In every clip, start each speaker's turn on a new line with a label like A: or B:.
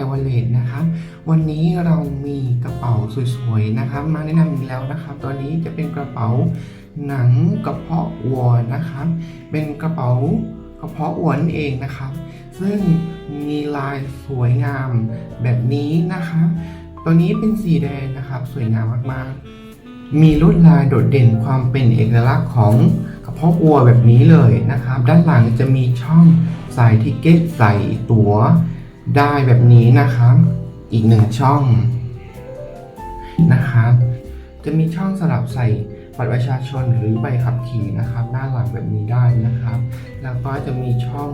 A: i w a l l e t นะครับวันนี้เรามีกระเป๋าสวยๆนะครับ มาแนะนำอีกแล้วนะครับ ตัวนี้จะเป็นกระเป๋าหนังกระเพาะวัวนะครับ เป็นกระเป๋ากระเพาะวัวนั่นเองนะครับ ซึ่งมีลายสวยงามแบบนี้นะครับตัวนี้เป็นสีแดงนะครับ สวยงามมากๆ มีลวดลายโดดเด่นความเป็นเอกลักษณ์ของกระเพาะวัวแบบนี้เลยนะครับ ด้านหลังจะมีช่องใส่ทิเก็ตใส่ตั๋ว ได้แบบนี้นะครับ อีกหนึ่งช่องนะครับ จะมีช่องสำหรับใส่บัตรประชาชนหรือใบขับขี่นะครับ ด้านหลังแบบนี้ได้นะครับ แล้วก็จะมีช่อง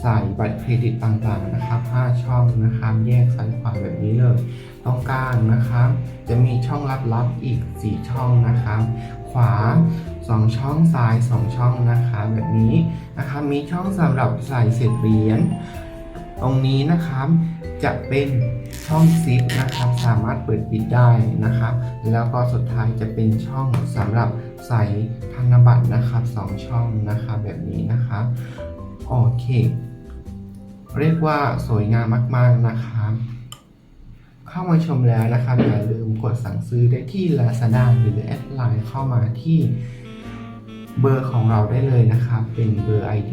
A: ใส่บัตรเครดิตต่างๆนะครับ5ช่องนะครับ แยกซ้ายขวาแบบนี้เลยตรงกลางนะครับ จะมีช่องลับๆอีก 4 ช่องนะครับ ขวา 2 ช่องซ้าย 2 ช่องนะคะแบบนี้นะครับมีช่องสำหรับใส่เศษเหรียญ ตรงนี้นะครับจะเป็นช่องซิปนะครับสามารถเปิดปิดได้นะครับแล้วก็สุดท้ายจะเป็นช่องสำหรับใส่ธนบัตรนะครับสองช่องนะครับแบบนี้นะครับโอเค เรียกว่าสวยงามมาก ๆนะครับเข้ามาชมแล้วนะครับอย่าลืมกดสั่งซื้อได้ที่ Lazada หรือแอดไลน์เข้ามาที่เบอร์ของเราได้เลยนะครับ เป็นเบอร์ ID